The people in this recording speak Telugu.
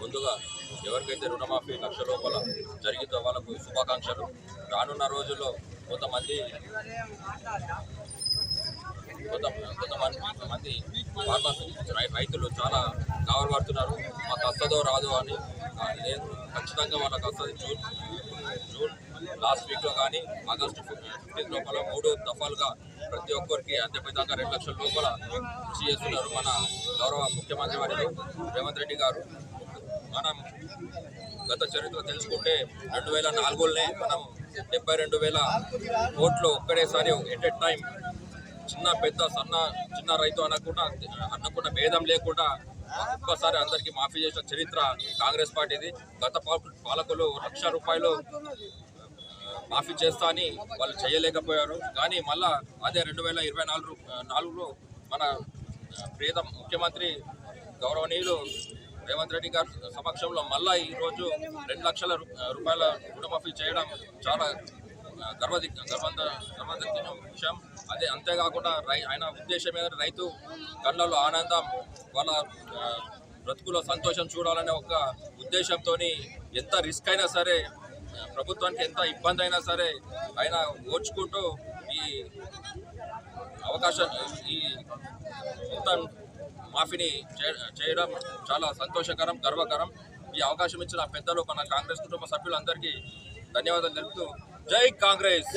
ముందుగా ఎవరికైతే రుణమాఫీ లక్ష లోపల జరిగిందో వాళ్ళకు శుభాకాంక్షలు. రానున్న రోజుల్లో కొంతమంది కొంత కొంతమంది మంది ఫార్మర్స్ రైతులు చాలా కావలబడుతున్నారు మాకు వస్తుందో రాదో అని లేదు ఖచ్చితంగా వాళ్ళకి వస్తుంది. జూన్ జూన్ లాస్ట్ వీక్లో కానీ ఆగస్టు ఫిఫ్టీన్ లోపల మూడు దఫాలుగా ప్రతి ఒక్కరికి అత్యధికంగా రెండు లక్షల లోపల కృషి చేస్తున్నారు మన గౌరవ ముఖ్యమంత్రి వారిలో రేవంత్ రెడ్డి గారు మనం గత చరిత్ర తెలుసుకుంటే రెండు వేల నాలుగులోనే మనం డెబ్బై రెండు వేల కోట్లు ఒక్కడేసారి ఎట్ ఎ టైం చిన్న పెద్ద సన్న చిన్న రైతు అనకుండా అనకుండా భేదం లేకుండా ఒక్కసారి అందరికీ మాఫీ చేసిన చరిత్ర కాంగ్రెస్ పార్టీది. గత పాల- పాలకులు లక్ష రూపాయలు మాఫీ చేస్తా అని వాళ్ళు చేయలేకపోయారు. కానీ మళ్ళా అదే రెండు వేల ఇరవై నాలుగు నాలుగులో మన ఆ, ముఖ్యమంత్రి గౌరవనీయులు రేవంత్ రెడ్డి గారి సమక్షంలో మళ్ళా ఈరోజు రెండు లక్షల రూ- రూపాయల రుణమాఫీ చేయడం చాలా గర్వది గర్వంత గర్వంతమైన విషయం. అదే అంతేకాకుండా రై ఆయన ఉద్దేశం ఏంటంటే రైతు కళ్ళల్లో ఆనందం వాళ్ళ బ్రతుకులో సంతోషం చూడాలనే ఒక ఉద్దేశంతో ఎంత రిస్క్ అయినా సరే ప్రభుత్వానికి ఎంత ఇబ్బంది అయినా సరే ఆయన ఓర్చుకుంటూ ఈ అవకాశం ఈ మొత్తం మాఫీని చేయడం చాలా సంతోషకరం గర్వకరం. ఈ అవకాశం ఇచ్చిన పెద్దలు మన కాంగ్రెస్ కుటుంబ సభ్యులందరికీ ధన్యవాదాలు తెలుపుతూ జై కాంగ్రెస్!